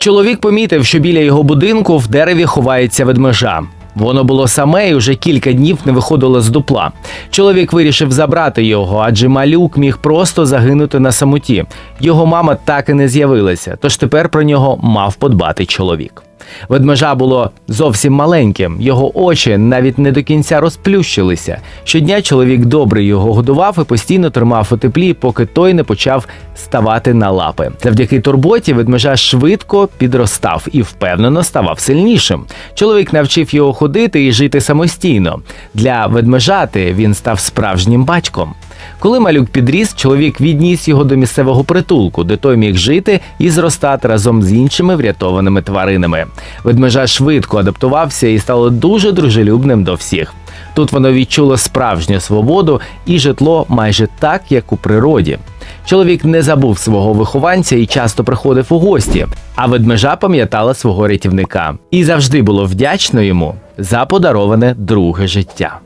Чоловік помітив, що біля його будинку в дереві ховається ведмежа. Воно було саме і вже кілька днів не виходило з дупла. Чоловік вирішив забрати його, адже малюк міг просто загинути на самоті. Його мама так і не з'явилася, тож тепер про нього мав подбати чоловік. Ведмежа було зовсім маленьким, його очі навіть не до кінця розплющилися. Щодня чоловік добре його годував і постійно тримав у теплі, поки той не почав ставати на лапи. Завдяки турботі ведмежа швидко підростав і впевнено ставав сильнішим. Чоловік навчив його ходити і жити самостійно. Для ведмежати він став справжнім батьком. Коли малюк підріс, чоловік відніс його до місцевого притулку, де той міг жити і зростати разом з іншими врятованими тваринами. Ведмежа швидко адаптувався і стало дуже дружелюбним до всіх. Тут воно відчуло справжню свободу і житло майже так, як у природі. Чоловік не забув свого вихованця і часто приходив у гості, а ведмежа пам'ятала свого рятівника і завжди було вдячно йому за подароване друге життя.